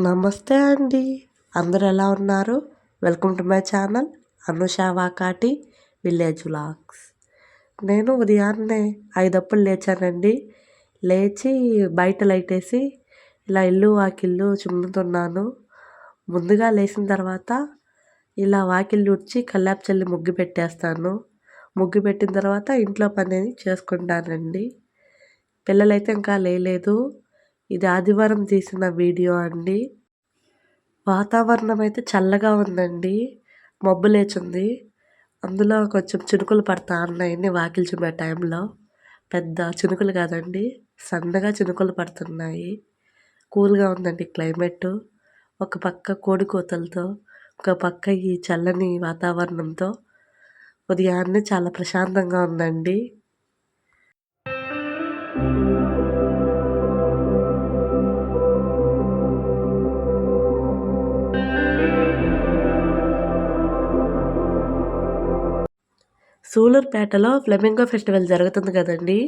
నమస్తే అండి. అందరు ఎలా ఉన్నారు? Welcome to my channel Anusha Vakati village vlogs. నేను ఉదయాన్నే ఐదప్పుడు లేచానండి. లేచి బయట లైట్ వేసి ఇలా ఇల్లు వాకిల్లు చిమ్ముతున్నాను. ముందుగా లేచిన తర్వాత ఇలా వాకిల్లు ఉడ్చి కల్లాపు చల్లి ముగ్గు పెట్టేస్తాను. ముగ్గు పెట్టిన తర్వాత ఇంట్లో పని చేసుకుంటానండి. పిల్లలైతే ఇంకా లేలేదు. ఇది ఆదివారం తీసిన వీడియో అండి. వాతావరణం అయితే చల్లగా ఉందండి. మబ్బు లేచుంది. అందులో కొంచెం చినుకులు పడతా ఉన్నాయండి వాకిలి చుమ్మే టైంలో. పెద్ద చినుకులు కాదండి. సన్నగా చినుకులు పడుతున్నాయి. కూల్గా ఉందండి క్లైమేట్. ఒక పక్క కోడి కోతలతో ఒక పక్క ఈ చల్లని వాతావరణంతో ఉదయాన్నే చాలా ప్రశాంతంగా ఉందండి. సూలూరుపేటలో ఫ్లెమింగో ఫెస్టివల్ జరుగుతుంది కదండి.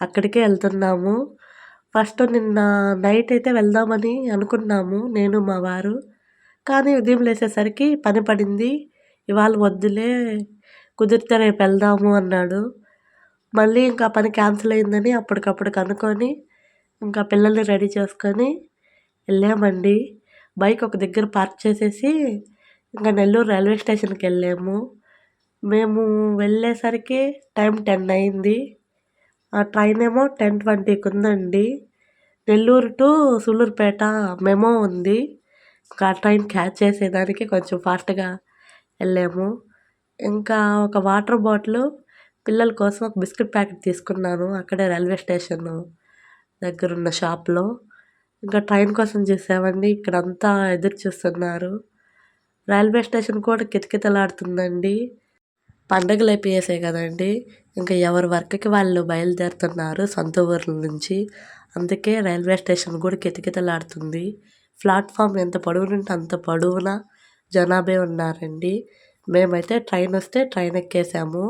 అక్కడికే వెళ్తున్నాము. ఫస్ట్ నిన్న నైట్ అయితే వెళ్దామని అనుకున్నాము నేను మా వారు. కానీ ఉదయం లేచేసరికి పని పడింది. ఇవాళ వద్దులే కుదిరితే రేపు వెళ్దాము అన్నాడు. మళ్ళీ ఇంకా పని క్యాన్సిల్ అయిందని అప్పటికప్పుడు కనుక్కొని ఇంకా పిల్లల్ని రెడీ చేసుకొని వెళ్ళామండి. బైక్ ఒక దగ్గర పార్క్ చేసేసి ఇంకా నెల్లూరు రైల్వే స్టేషన్కి వెళ్ళాము. మేము వెళ్ళేసరికి టైం టెన్ అయింది. ఆ ట్రైన్ ఏమో టెన్ ట్వంటీకి ఉందండి నెల్లూరు టు సూళ్ళూరుపేట మెమో ఉంది. ఇంకా ట్రైన్ క్యాచ్ చేసేదానికి కొంచెం ఫాస్ట్గా వెళ్ళాము. ఇంకా ఒక వాటర్ బాటిల్ పిల్లల కోసం ఒక బిస్కెట్ ప్యాకెట్ తీసుకున్నాను అక్కడే రైల్వే స్టేషన్ దగ్గరున్న షాప్లో. ఇంకా ట్రైన్ కోసం చూసామండి. ఇక్కడంతా ఎదురు చూస్తున్నారు. రైల్వే స్టేషన్ కూడా కితకితలాడుతుందండి. పండగలు అయిపోయేసాయి కదండి. ఇంకా ఎవరి వర్క్కి వాళ్ళు బయలుదేరుతున్నారు సొంత ఊర్ల నుంచి. అందుకే రైల్వే స్టేషన్ కూడా కితకితలాడుతుంది. ప్లాట్ఫామ్ ఎంత పొడవునుంటే అంత పొడవున జనాభా ఉన్నారండి. మేమైతే ట్రైన్ వస్తే ట్రైన్ ఎక్కేసాము.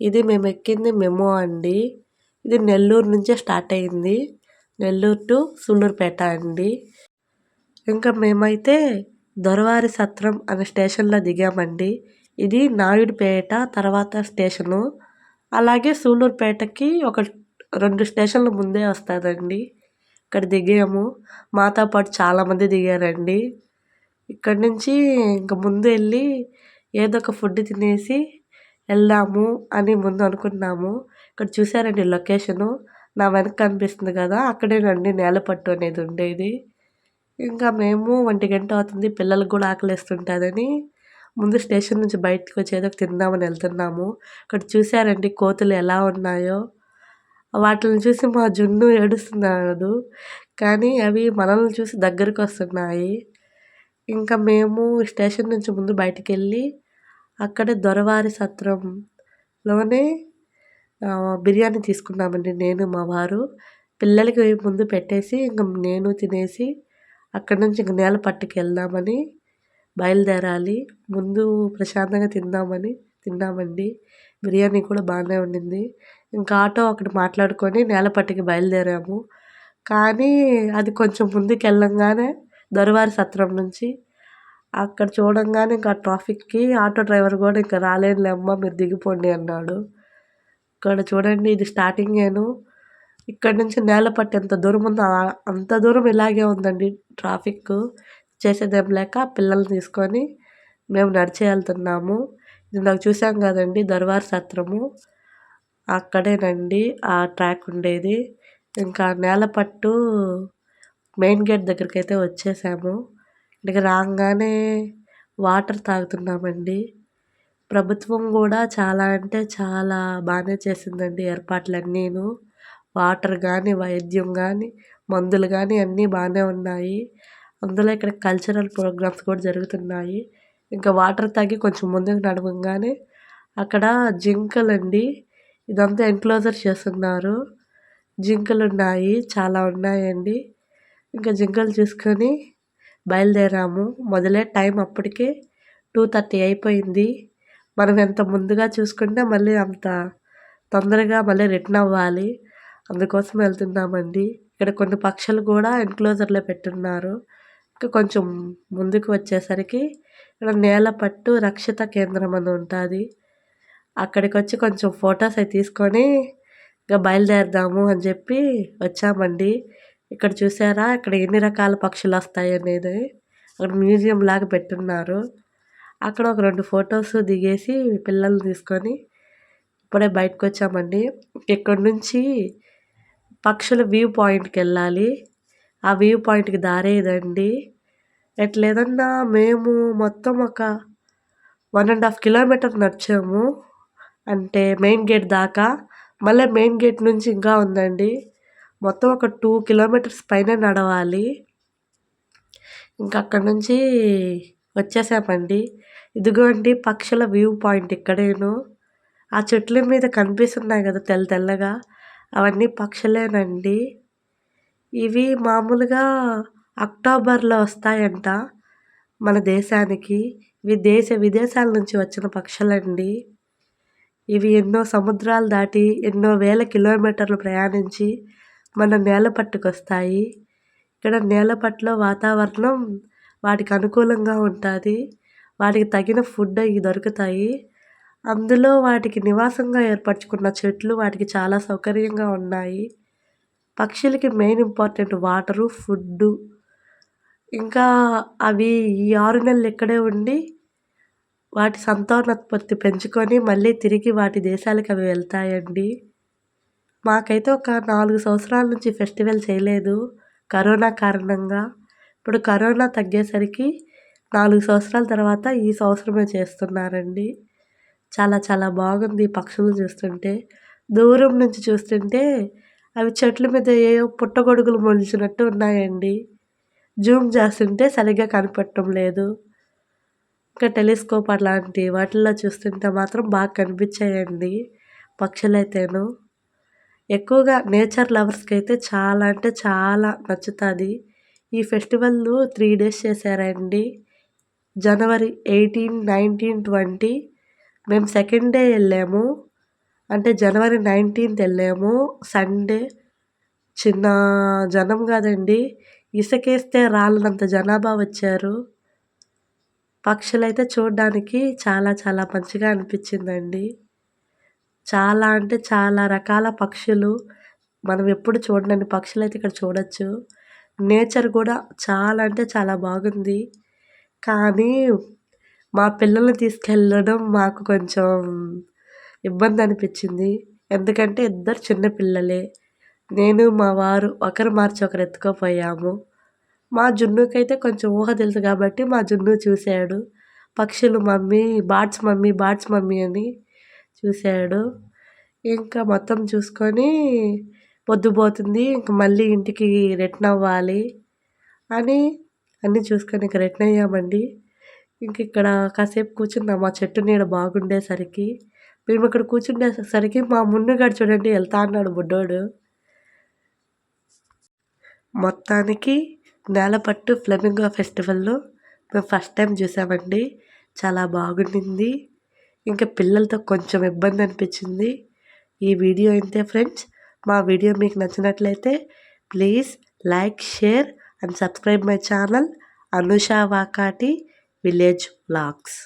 ఇది మేము ఎక్కింది మెమో అండి. ఇది నెల్లూరు నుంచే స్టార్ట్ అయింది. నెల్లూరు టు సూళ్ళూరుపేట అండి. ఇంకా మేమైతే దొరవారి సత్రం అనే స్టేషన్లో దిగామండి. ఇది నాయుడుపేట తర్వాత స్టేషను. అలాగే సూళ్ళూరుపేటకి ఒక రెండు స్టేషన్ల ముందే వస్తుందండి. ఇక్కడ దిగాము. మాతో పాటు చాలామంది దిగారండి. ఇక్కడి నుంచి ఇంక ముందు వెళ్ళి ఏదో ఒక ఫుడ్ తినేసి వెళ్దాము అని ముందు అనుకున్నాము. ఇక్కడ చూసారండి లొకేషను. నా వెనక కనిపిస్తుంది కదా అక్కడేనండి నేలపట్టు అనేది ఉండేది. ఇంకా మేము ఒంటి గంట అవుతుంది పిల్లలకు కూడా ఆకలిస్తుంటుందని ముందు స్టేషన్ నుంచి బయటకు వచ్చి ఏదో తిందామని వెళ్తున్నాము. అక్కడ చూశారండి కోతులు ఎలా ఉన్నాయో. వాటిని చూసి మా జున్ను ఏడుస్తున్నాడు. కానీ అవి మనల్ని చూసి దగ్గరికి వస్తున్నాయి. ఇంకా మేము స్టేషన్ నుంచి ముందు బయటికి వెళ్ళి అక్కడే దొరవారి సత్రంలోనే బిర్యానీ తీసుకున్నామండి నేను మా వారు. పిల్లలకి ముందు పెట్టేసి ఇంక నేను తినేసి అక్కడి నుంచి ఇంక నేల పట్టుకు వెళ్దామని బయలుదేరాలి. ముందు ప్రశాంతంగా తిందామని తిన్నామండి. బిర్యానీ కూడా బాగానే ఉండింది. ఇంకా ఆటో అక్కడ మాట్లాడుకొని నేలపట్టికి బయలుదేరాము. కానీ అది కొంచెం ముందుకు వెళ్ళంగానే దొరవారి సత్రం నుంచి అక్కడ చూడంగానే ఇంకా ట్రాఫిక్కి ఆటో డ్రైవర్ కూడా ఇంకా రాలేనులేమ్మా మీరు దిగిపోండి అన్నాడు. ఇక్కడ చూడండి ఇది స్టార్టింగేను ఇక్కడ నుంచి నేలపట్టి ఎంత దూరం ఉందో అంత దూరం ఇలాగే ఉందండి ట్రాఫిక్ చేసేదేం లేక పిల్లల్ని తీసుకొని మేము నడిచి వెళ్తున్నాము. ఇందాక చూసాం కదండి దర్బార్ సత్రము. అక్కడేనండి ఆ ట్రాక్ ఉండేది. ఇంకా నేలపట్టు మెయిన్ గేట్ దగ్గరికి అయితే వచ్చేసాము. ఇక రాగానే వాటర్ తాగుతున్నామండి. ప్రభుత్వం కూడా చాలా అంటే చాలా బాగానే చేసిందండి ఏర్పాట్లన్నీను. వాటర్ కానీ వైద్యం కానీ మందులు కానీ అన్నీ బాగానే ఉన్నాయి. అందులో ఇక్కడ కల్చరల్ ప్రోగ్రామ్స్ కూడా జరుగుతున్నాయి. ఇంకా వాటర్ తాగి కొంచెం ముందుకు నడవంగానే అక్కడ జింకలండి ఇదంతా ఎన్క్లోజర్ చేస్తున్నారు. జింకలు ఉన్నాయి చాలా ఉన్నాయండి. ఇంకా జింకలు చూసుకొని బయలుదేరాము. మొదలే టైం అప్పటికే టూ థర్టీ అయిపోయింది. మనం ఎంత ముందుగా చూసుకుంటే మళ్ళీ అంత తొందరగా మళ్ళీ రిటర్న్ అవ్వాలి. అందుకోసం వెళ్తున్నామండి. ఇక్కడ కొన్ని పక్షులు కూడా ఎన్క్లోజర్లో పెట్టున్నారు. కొంచెం ముందుకు వచ్చేసరికి ఇక్కడ నేలపట్టు రక్షిత కేంద్రం అని ఉంటుంది. అక్కడికి వచ్చి కొంచెం ఫొటోస్ అవి తీసుకొని ఇంకా బయలుదేరదాము అని చెప్పి వచ్చామండి. ఇక్కడ చూసారా? ఇక్కడ ఎన్ని రకాల పక్షులు వస్తాయి అనేది. అక్కడ మ్యూజియం లాగా పెట్టున్నారు. అక్కడ ఒక రెండు ఫొటోస్ దిగేసి పిల్లల్ని తీసుకొని ఇప్పుడే బయటకు వచ్చామండి ఇక్కడ నుంచి పక్షుల వ్యూ పాయింట్కి వెళ్ళాలి. ఆ వ్యూ పాయింట్కి దారే ఇదండి ఎట్లేదన్నా మేము మొత్తం ఒక వన్ అండ్ హాఫ్ కిలోమీటర్ నడిచాము. అంటే మెయిన్ గేట్ దాకా. మళ్ళీ మెయిన్ గేట్ నుంచి ఇంకా ఉందండి. మొత్తం ఒక టూ కిలోమీటర్స్ పైన నడవాలి. ఇంకా అక్కడ నుంచి వచ్చేసామండి. ఇదిగోండి పక్షుల వ్యూ పాయింట్ ఇక్కడేను. ఆ చెట్ల మీద కనిపిస్తున్నాయి కదా తెల్ల తెల్లగా. అవన్నీ పక్షులేనండి. ఇవి మామూలుగా అక్టోబర్లో వస్తాయంట మన దేశానికి. ఇవి దేశ విదేశాల నుంచి వచ్చిన పక్షులండి. ఇవి ఎన్నో సముద్రాలు దాటి ఎన్నో వేల కిలోమీటర్లు ప్రయాణించి మన నేల పట్టుకొస్తాయి ఇక్కడ నేలపట్టులో వాతావరణం వాటికి అనుకూలంగా ఉంటుంది. వాటికి తగిన ఫుడ్ అవి దొరుకుతాయి. అందులో వాటికి నివాసంగా ఏర్పరచుకున్న చెట్లు వాటికి చాలా సౌకర్యంగా ఉన్నాయి. పక్షులకి మెయిన్ ఇంపార్టెంట్ వాటరు ఫుడ్డు. ఇంకా అవి ఈ ఆరు నెలలు ఇక్కడే ఉండి వాటి సంతానోత్పత్తి పెంచుకొని మళ్ళీ తిరిగి వాటి దేశాలకు అవి వెళ్తాయండి. మాకైతే ఒక నాలుగు సంవత్సరాల నుంచి ఫెస్టివల్ చేయలేదు కరోనా కారణంగా. ఇప్పుడు కరోనా తగ్గేసరికి నాలుగు సంవత్సరాల తర్వాత ఈ సంవత్సరమే చేస్తున్నారండి. చాలా చాలా బాగుంది పక్షులు చూస్తుంటే. దూరం నుంచి చూస్తుంటే అవి చెట్ల మీద ఏవో పుట్టగొడుగులు మొలిచినట్టు ఉన్నాయండి. జూమ్ చేస్తుంటే సరిగ్గా కనిపెట్టడం లేదు. ఇంకా టెలిస్కోప్ అలాంటి వాటిల్లో చూస్తుంటే మాత్రం బాగా కనిపించాయండి పక్షులైతేను. ఎక్కువగా నేచర్ లవర్స్కి అయితే చాలా అంటే చాలా నచ్చుతుంది. ఈ ఫెస్టివల్ త్రీ డేస్ చేశారండి. జనవరి ఎయిటీన్ నైన్టీన్ ట్వంటీ మేము సెకండ్ డే వెళ్ళాము. అంటే జనవరి నైన్టీన్త్ వెళ్ళాము. సండే చిన్న జనం కాదండి. ఇసుకేస్తే రాళ్ళనంత జనాభా వచ్చారు. పక్షులైతే చూడడానికి చాలా చాలా మంచిగా అనిపించిందండి. చాలా అంటే చాలా రకాల పక్షులు మనం ఎప్పుడు చూడని పక్షులు అయితే ఇక్కడ చూడొచ్చు. నేచర్ కూడా చాలా అంటే చాలా బాగుంది. కానీ మా పిల్లల్ని తీసుకెళ్ళడం మాకు కొంచెం ఇబ్బంది అనిపించింది. ఎందుకంటే ఇద్దరు చిన్న పిల్లలే. నేను మా వారు ఒకరు మార్చి ఒకరు ఎత్తుకోపోయాము. మా జున్నుకైతే కొంచెం ఊహ తెలుసు కాబట్టి మా జున్ను చూశాడు. పక్షులు mummy bats mummy bats mummy అని చూశాడు. ఇంకా మొత్తం చూసుకొని పొద్దుపోతుంది ఇంక మళ్ళీ ఇంటికి రిటర్న్ అవ్వాలి అని అన్నీ చూసుకొని ఇంక రిటర్న్ అయ్యామండి. ఇంక ఇక్కడ కాసేపు కూర్చున్నాం మా చెట్టు నీడ బాగుండేసరికి. మేము ఇక్కడ కూర్చుండేసరికి మా మున్నుగాడు చూడండి వెళ్తా అన్నాడు బుడ్డోడు. మొత్తానికి నేలపట్టు ఫ్లెమింగో ఫెస్టివల్లో మేము ఫస్ట్ టైం చూసామండి. చాలా బాగుండింది. ఇంకా పిల్లలతో కొంచెం ఇబ్బంది అనిపించింది. ఈ వీడియో అయితే ఫ్రెండ్స్ మా వీడియో మీకు నచ్చినట్లయితే please like share and subscribe my channel Anusha Vakati village vlogs.